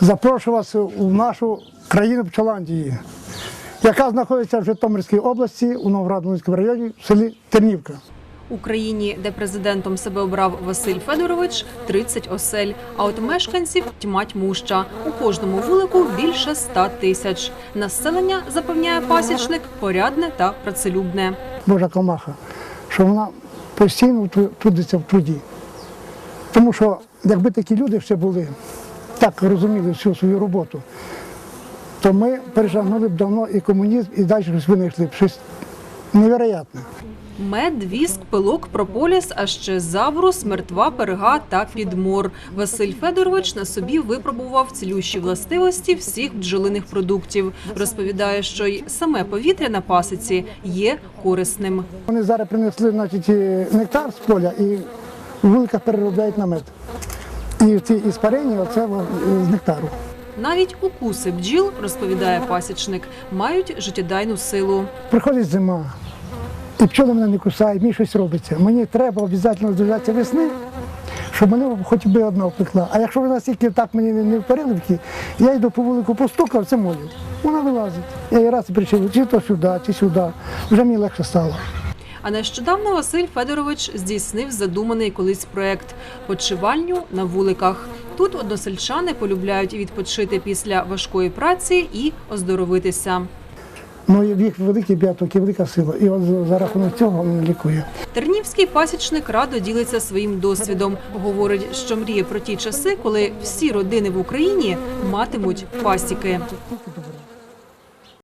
запрошую вас у нашу країну Пчоландії, яка знаходиться в Житомирській області у Новоград-Волинському районі в селі Тернівка. У країні, де президентом себе обрав Василь Федорович, 30 осель. А от мешканців тьма тьмуща. У кожному вулику більше 100 тисяч. Населення, запевняє пасічник, порядне та працелюбне. Божа комаха, що вона постійно тру- трудиться в труді. Тому що якби такі люди ще були, так розуміли всю свою роботу, то ми перешагнули б давно і комунізм, і далі щось винайшли б щось невероятне. Мед, віск, пилок, прополіс, а ще забрус, мертва, перга та підмор. Василь Федорович на собі випробував цілющі властивості всіх бджолиних продуктів. Розповідає, що й саме повітря на пасіці є корисним. Вони зараз принесли значить, нектар з поля і в вуликах переробляють на мед. І ці іспарені, оце з нектару. Навіть укуси бджіл, розповідає пасічник, мають життєдайну силу. Приходить зима, і пчоли мене не кусають, мені щось робиться. Мені треба обов'язково дождатися весни, щоб мене хоч би одна впекла. А якщо ви настільки так мені не- не в переливки, я йду по вулику постукав, це молю. Вона вилазить. Я її раз і причив, чи то сюди, чи сюди. Вже мені легше стало. А нещодавно Василь Федорович здійснив задуманий колись проект почивальню на вуликах. Тут односельчани полюбляють відпочити після важкої праці і оздоровитися. Ну, їх великий біоток і велика сила. І от за- рахунок цього він лікує. Тернівський пасічник радо ділиться своїм досвідом. Говорить, що мріє про ті часи, коли всі родини в Україні матимуть пасіки.